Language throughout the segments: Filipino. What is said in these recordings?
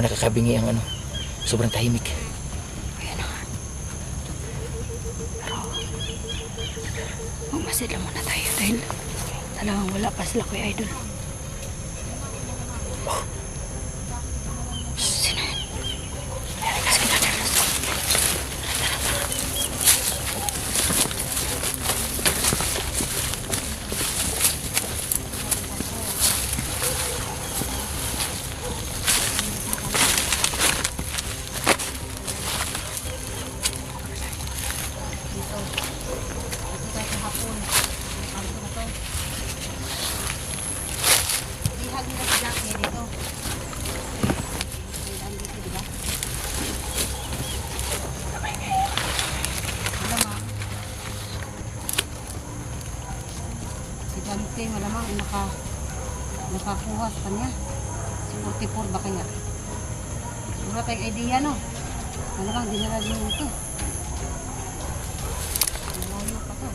nakakabingi ang ano. Sobrang tahimik. Ayan na. Pero, magmasid muna tayo dahil talagang wala pa sila kuya idol. Shh, Sino yan? Sige na, tara. Tara, tara. Ihag nila si Jackie dito. Ang dito, di ba? Malamang. Si Dante malamang ay naka, nakakuha sa kanya. Si 44 ba kaya? Wala tayong idea no? Malamang dinala din ito. Malayo pa to.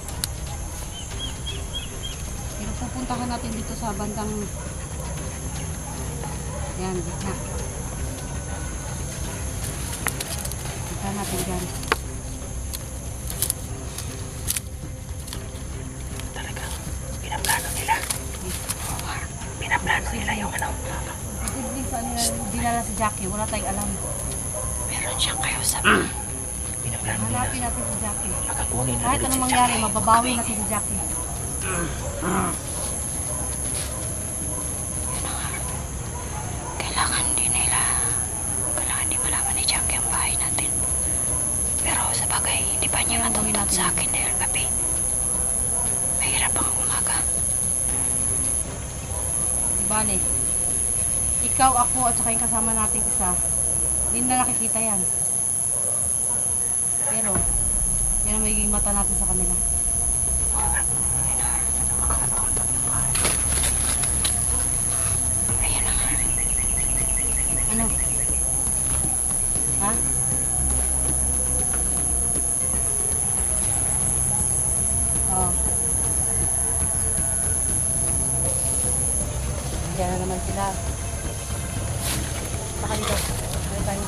Pero pupuntahan natin dito sa bandang yan, gitna. Punta natin dyan. Pinaplano nila yung ano. Hindi saan nila dinala si Jackie, wala tayong alam. Meron siyang kayo sa Pinaplano nila. Hanapin natin si Jackie. Makakuha nila Kahit anong mangyari, mababawi natin si Jackie. Kailangan din nila, kailangan di malaman ni Jackie ang bahay natin. Pero sa bagay, hindi pa niya matuntun sa akin dahil gabi. Mahirap ang umaga. Di bale. Ikaw, ako, at saka yung kasama nating isa, hindi na nakikita yan. Pero, yan ang magiging mata natin sa kanila. Ano? Diyan na naman sila. Saka dito. Ano tayo?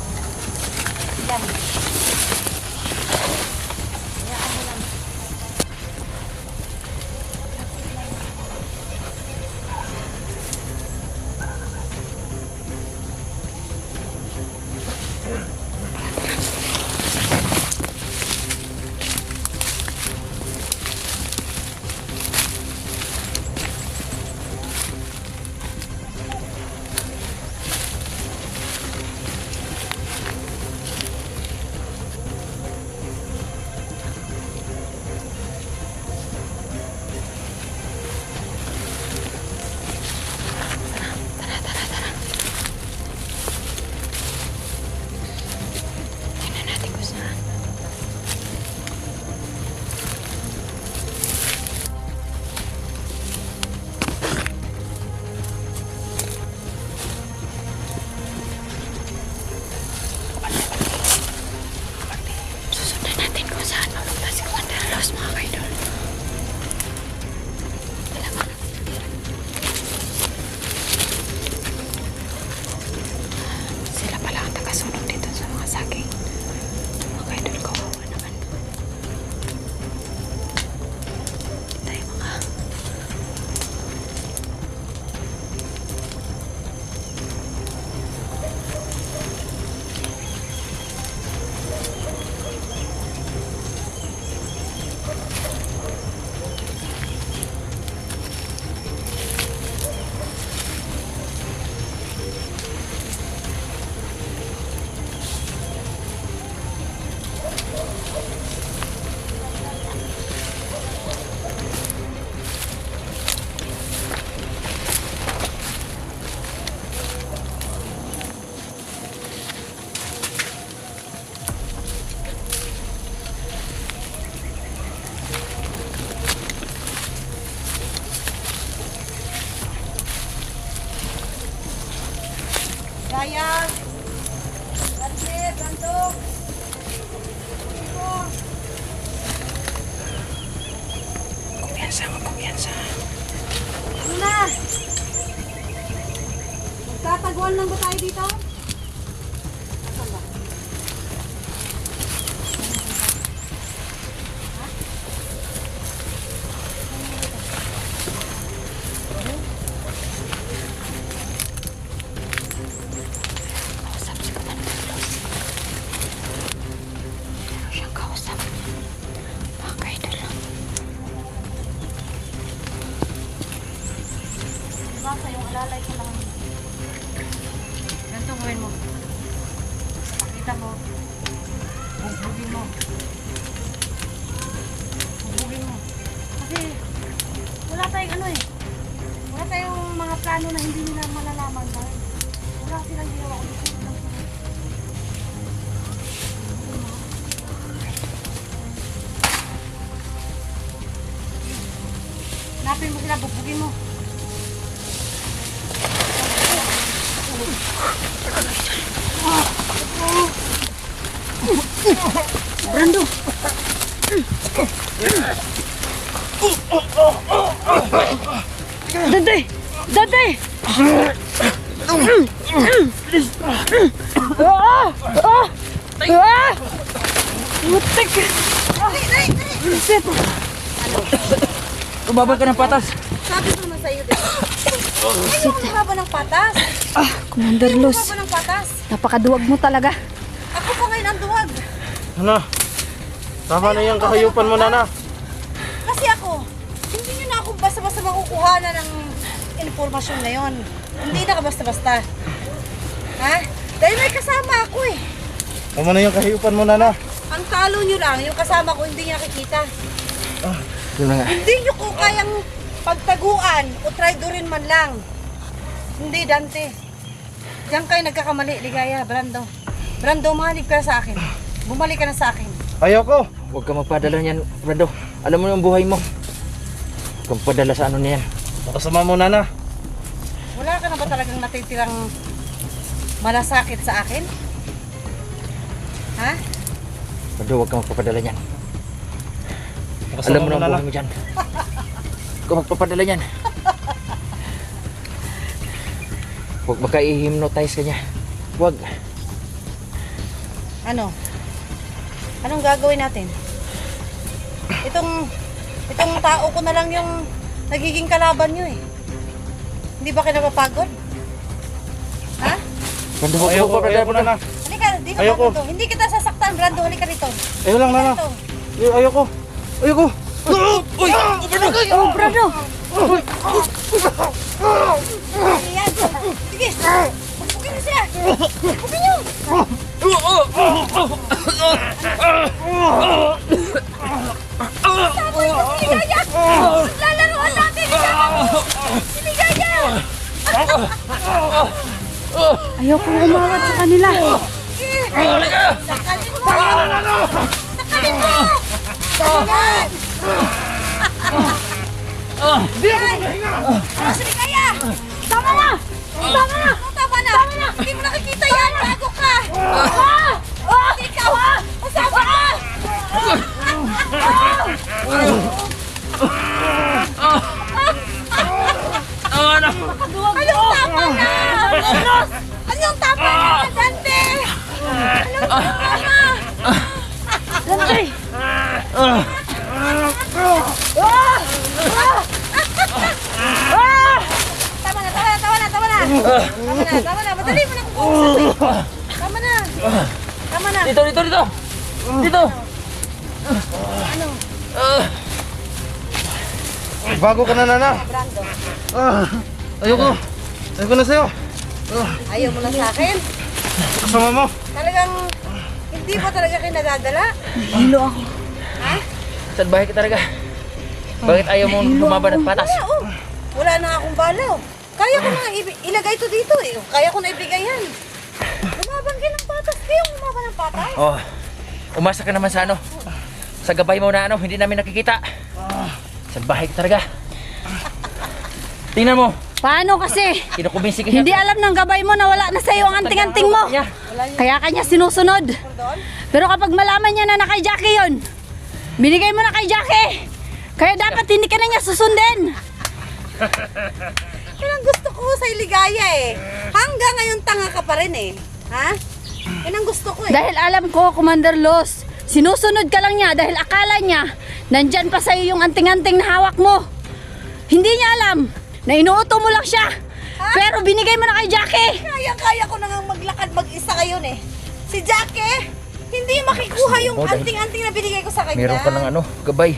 Magtataguan lang ba tayo dito? Ilalay ko lang. Ganito gawin mo. Pakita mo. Bugbugin mo. Bugbugin mo. Kasi wala tayong ano eh. Wala tayong mga plano na hindi nila malalaman dahil wala silang ginawa. Sila. Hanapin mo sila, bugbugin mo. Brando! Dante! Dante! Ah! Ah! Ah! Mutik! Shit! Umabal ka ng patas. Sabi ko naman sa'yo, diba? Ayaw ko ba ng patas? Ah, Commander Ayaw Luz. ko ba ng patas? Napakaduwag mo talaga. Ako pa ngayon ang duwag. Nana, tama na yung kahayupan mo, Nana. Kasi ako, hindi nyo na ako basta-basta makukuha na ng informasyon na yon. Hindi na ka basta-basta. Ha? Dahil may kasama ako eh. Tama na yung kahayupan mo, Nana. Ang talo nyo lang, yung kasama ko hindi niya nakikita. Yun na nga. Hindi nyo ko kayang pagtaguan o traidorin man lang. Hindi, Dante. Diyan kayo nagkakamali, Ligaya, Brando. Brando, mahalig ka sa akin. Bumalik ka na sa akin. Ayoko. Huwag ka magpadala niyan, Brando. Alam mo yung buhay mo. Huwag kang padala sa ano niyan. Kasama mo, Nana. Wala ka na ba talagang natitirang malasakit sa akin? Ha? Brando, huwag kang magpapadala niyan. Kasama Alam mo na ang buhay mo dyan. Huwag kang magpapadala niyan. Huwag maka-hypnotize ka niya. Huwag. Ano? Anong gagawin natin? Itong itong tao ko na lang yung nagiging kalaban nyo eh. Hindi ba kayo napapagod? Ha? Brando, huwag kang Ayoko, magpapadala. ayoko, Nana. Halika, dito Ayoko. dito. Hindi kita sasaktan, Brando. Halika dito. Ayoko lang, Nana. Dito. Ay- Ayoko. Ayoko. Uy! Oh, Brando! Ayan. Sige. Bugin na siya. Bugin nyo. Saboy ko si Ligaya. Lalaroan natin. Isama mo. Si Ligaya. Ayoko umawat sa kanila. Sakalin mo. Sakalin mo. Ayan. Ayan. Ano si Ligaya? Tama na. Tama na. Tama na. Hindi mo nakikita yan. Bago ka. Ah! Ah! Ikaw ha. Usama ka. Anong tama na? Anong Anong tama na, Dante? Anong tama? Dante! Tama na, tama na, tama na, tama na. Tama na, tama na. Madali mo na kung kausap eh. Tama na. Tama na. Dito, dito, dito! Dito! Ano? Bago ka na, Nana. Brando. Ah, ayoko. Ayoko na sa'yo. Ayaw mo lang sa akin? Kasama mo. Talagang hindi mo talaga kayo nadadala? Hilo ako. Ha? Salbahe ka talaga. Bakit ayaw mo lumaban at patas? Wala, oh. Wala na akong balaw. Kaya ko na ilagay to dito eh. Kaya ko na ibigay yan. Lumaban kayo ng patas. Kayo patas. Oh, umasa ka naman sa ano. Sa gabay mo na ano, hindi namin nakikita. Salbahe ka talaga. Tingnan mo, Paano kasi? kinukumbinsi ka. Hindi alam ng gabay mo na wala na sa'yo ang anting-anting mo. Niya. Kaya kanya sinusunod. Pero kapag malaman niya na na kay Jackie yun, binigay mo na kay Jackie. Kaya dapat hindi ka na niya susundin. Yan ang gusto ko sa Iligaya eh. Hanggang ngayon tanga ka pa rin eh. Ha? Yan ang gusto ko eh. Dahil alam ko, Commander Los, sinusunod ka lang niya dahil akala niya nandyan pa sa'yo yung anting-anting na hawak mo. Hindi niya alam na inuuto mo lang siya. Pero binigay mo na kay Jackie. Kaya-kaya ko na nga maglakad mag-isa ngayon eh. Si Jackie, hindi makikuha yung anting-anting na binigay ko sa kanya. Meron ka ng ano, gabay.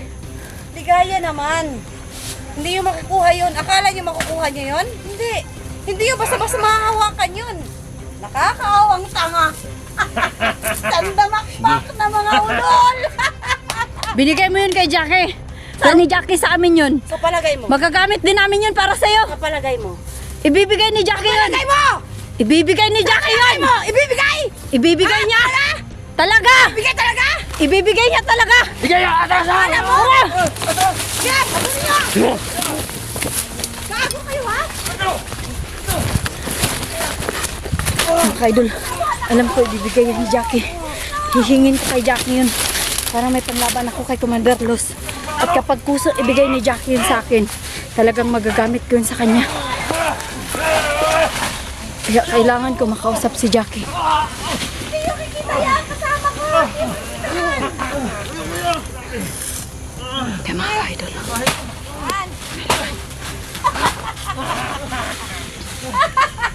Ligaya naman. Hindi yung makukuha yun. Akala niyo makukuha niyo yun? Hindi. Hindi yung basta-basta mahahawakan yun. Nakakaawang tanga. Tandamakpak na mga ulol. Binigay mo yun kay Jackie. Sa ni Jackie sa amin yun. Sa palagay mo. Magagamit din namin yun para sa'yo. Sa palagay mo. Ibibigay ni Jackie yun. Palagay mo! Ibibigay ni Jackie yun. mo! Ibibigay! Ibibigay niya. Talaga. Ibigay talaga! Ibibigay niya talaga. Bigay atras ha! Alam mo! Yes! Ano niyo? Gago kayo ha? Mga kaidol, alam ko ibibigay yan ni Jackie. Hihingin ko kay Jackie yun. Para may panlaban ako kay Commander Los. At kapag kuso ibigay ni Jackie yun sa akin, talagang magagamit ko yun sa kanya. Kaya kailangan ko makausap si Jackie. Kaya mga kaidol.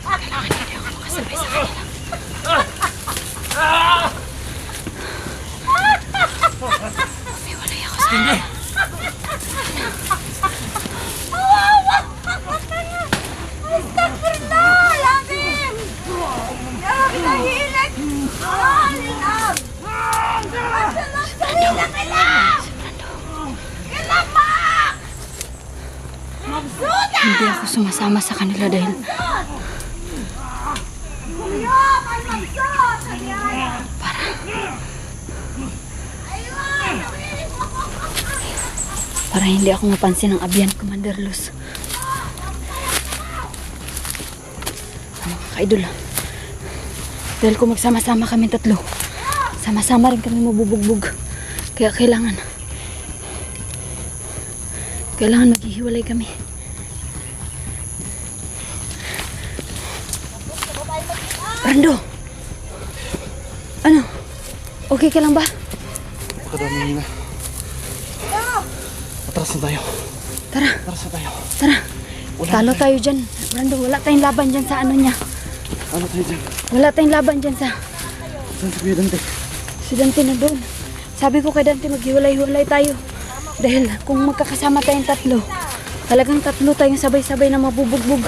Kailangan hindi ako makasabay sa kanila. May ako sa kanila. Astagfirullah! Lalim! Grabe na hilik! Ah, linab! Masalang sa hilik ilang! Ilang pa! Hindi ako sumasama sa kanila dahil Kuya, may magsot! Kanyaya! Ayun! Para hindi ako mapansin ng Abian Commander Luz. Mga kaidol. Dahil kung magsama-sama kami tatlo, sama-sama rin kami mabubugbog. Kaya kailangan kailangan maghihiwalay kami. Brando! Ano? Okay ka lang ba? Kadami na. Atras na tayo. Tara, Atras na tayo. tara. Talo tayo dyan. Brando, wala tayong laban dyan sa ano niya. Ano tayo dyan? Wala tayong laban dyan sa Saan si Kuya Dante? si Dante na doon. Sabi ko kay Dante maghiwalay-hiwalay tayo. Dahil kung magkakasama tayong tatlo, talagang tatlo tayong sabay-sabay na mabubugbog.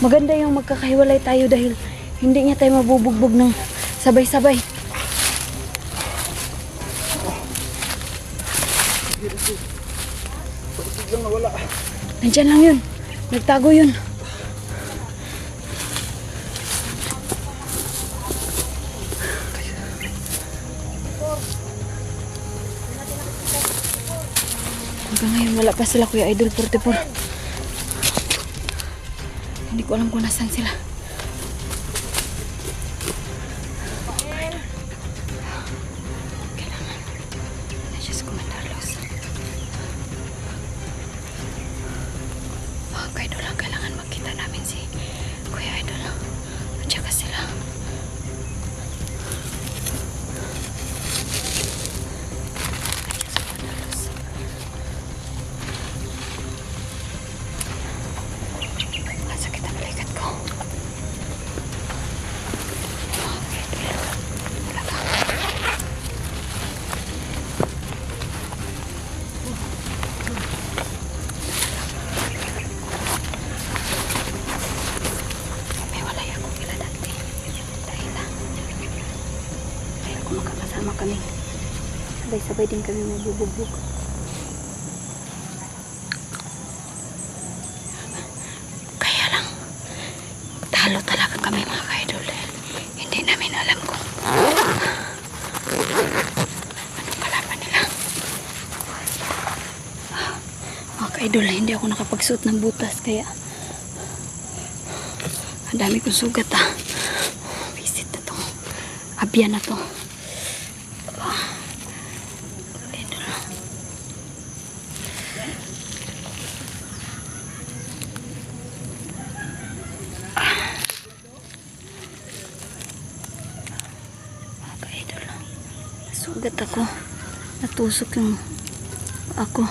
Maganda yung magkakahiwalay tayo dahil hindi niya tayo mabubugbog ng sabay-sabay. Nandyan lang yun. Nagtago yun. Hanggang ngayon wala pa sila Kuya Idol 44. Hindi ko alam kung nasan sila. Kailangan. Nandiyan si Commander sabay-sabay din kami mabubugbog. Kaya lang, talo talaga kami mga kaidol. Hindi namin alam kung anong kalaban nila. Mga kaidol, hindi ako nakapagsuot ng butas kaya ang dami kong sugat ah. Visit na to. Abya na to. Ah, kaidol. Mga ka-idol. Sugat ako. Natusok yung ako.